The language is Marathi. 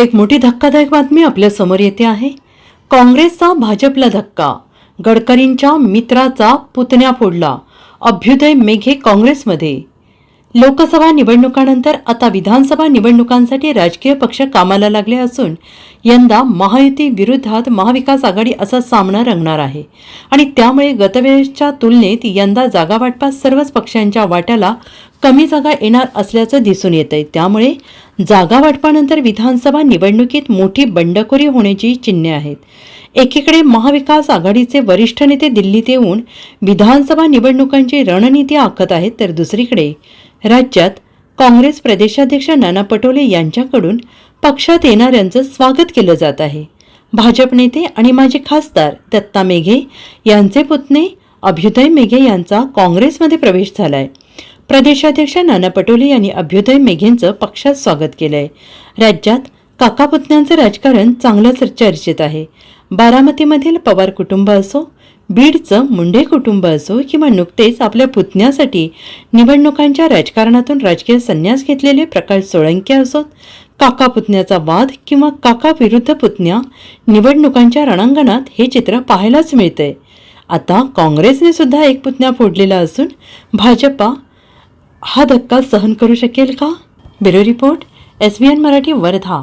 एक मोठी धक्कादायक बातमी आपल्यासमोर येते आहे. काँग्रेसचा भाजपला धक्का. गडकरींच्या मित्राचा पुतण्या फोडला. अभ्युदय मेघे काँग्रेसमध्ये. लोकसभा निवडणुकानंतर आता विधानसभा निवडणुकांसाठी राजकीय पक्ष कामाला लागले असून यंदा महायुती विरोधात महाविकास आघाडी असा सामना रंगणार आहे. आणि त्यामुळे गतवेळेच्या तुलनेत यंदा जागावाटपात सर्वच पक्षांच्या वाट्याला कमी जागा येणार असल्याचं दिसून येत आहे त्यामुळे जागा वाटपानंतर विधानसभा निवडणुकीत मोठी बंडखोरी होण्याची चिन्हे आहेत. एकीकडे महाविकास आघाडीचे वरिष्ठ नेते दिल्लीत येऊन विधानसभा निवडणुकांची रणनीती आखत आहेत तर दुसरीकडे राज्यात काँग्रेस प्रदेशाध्यक्ष नाना पटोले यांच्याकडून पक्षात येणाऱ्यांचं स्वागत केलं जात आहे. भाजप नेते आणि माजी खासदार दत्ता मेघे यांचे पुतणे अभ्युदय मेघे यांचा काँग्रेसमध्ये प्रवेश झाला आहे प्रदेशाध्यक्ष नाना पटोले यांनी अभ्युदय मेघेंचं पक्षात स्वागत केलंय. राज्यात काका पुतण्यांचं राजकारण चांगलंच चर्चेत आहे. बारामतीमधील पवार कुटुंब असो बीडचं मुंडे कुटुंब असो किंवा नुकतेच आपल्या पुतण्यासाठी निवडणुकांच्या राजकारणातून राजकीय संन्यास घेतलेले प्रकाश सोळंके असोत काका पुतण्याचा वाद किंवा काका विरुद्ध पुतण्या निवडणुकांच्या रणांगणात हे चित्र पाहायलाच मिळतंय. आता काँग्रेसने सुद्धा एक पुतण्या फोडलेला असून भाजपा हा धक्का सहन करू शकेल का? Bureau report S B N Marathi Wardha.